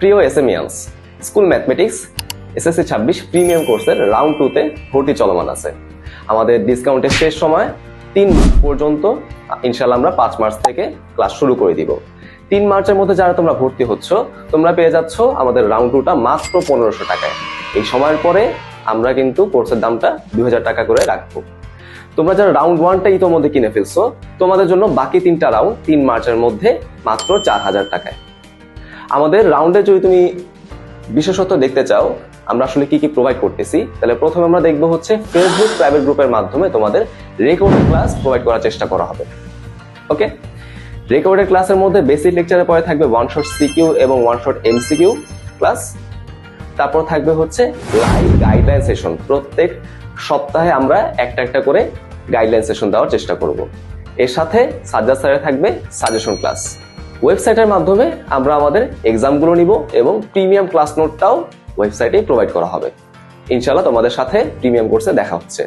প্রিয় এসএমিয়ান্স school mathematics SSC ছাব্বিশ প্রিমিয়াম কোর্সের রাউন্ড টুতে ভর্তি চলমান আছে। আমাদের ডিসকাউন্টের শেষ সময় তিন পর্যন্ত ইনশাল্লাহ আমরা পাঁচ মার্চ থেকে ক্লাস শুরু করে দিব। তিন মার্চের মধ্যে যারা তোমরা ভর্তি হচ্ছ, তোমরা পেয়ে যাচ্ছ আমাদের রাউন্ড টুটা মাত্র পনেরোশো টাকায়। এই সময়ের পরে আমরা কিন্তু কোর্সের দামটা দুই হাজার টাকা করে রাখব। তোমরা যারা রাউন্ড ওয়ানটা ইতোমধ্যে কিনে ফেলছো, তোমাদের জন্য বাকি তিনটা রাউন্ড তিন মার্চের মধ্যে মাত্র চার হাজার টাকায়। আমাদের রাউন্ডে যদি তুমি বিশেষত দেখতে চাও, আমরা আসলে কি কি প্রোভাইড করতেছি, তাহলে প্রথমে আমরা দেখব হচ্ছে ফেসবুক প্রাইভেট গ্রুপের মাধ্যমে তোমাদের রেকর্ডেড ক্লাস প্রোভাইড করার চেষ্টা করা হবে। ওকে রেকর্ডেড ক্লাসের মধ্যে বেসিক লেকচারের পরে থাকবে ওয়ান শট সিকিউ এবং ওয়ান শট এমসিকিউ ক্লাস তারপর থাকবে হচ্ছে লাইভ গাইডলাইন সেশন প্রত্যেক সপ্তাহে আমরা একটা একটা করে গাইডলাইন সেশন দেওয়ার চেষ্টা করব। এর সাথে সাজ্জাদ স্যারের থাকবে সাজেশন ক্লাস ওয়েবসাইটের মাধ্যমে আমরা আমাদের এক্সামগুলো নিব এবং প্রিমিয়াম ক্লাস নোটটাও ওয়েবসাইটেই প্রোভাইড করা হবে। ইনশাল্লাহ তোমাদের সাথে প্রিমিয়াম কোর্সে দেখা হচ্ছে।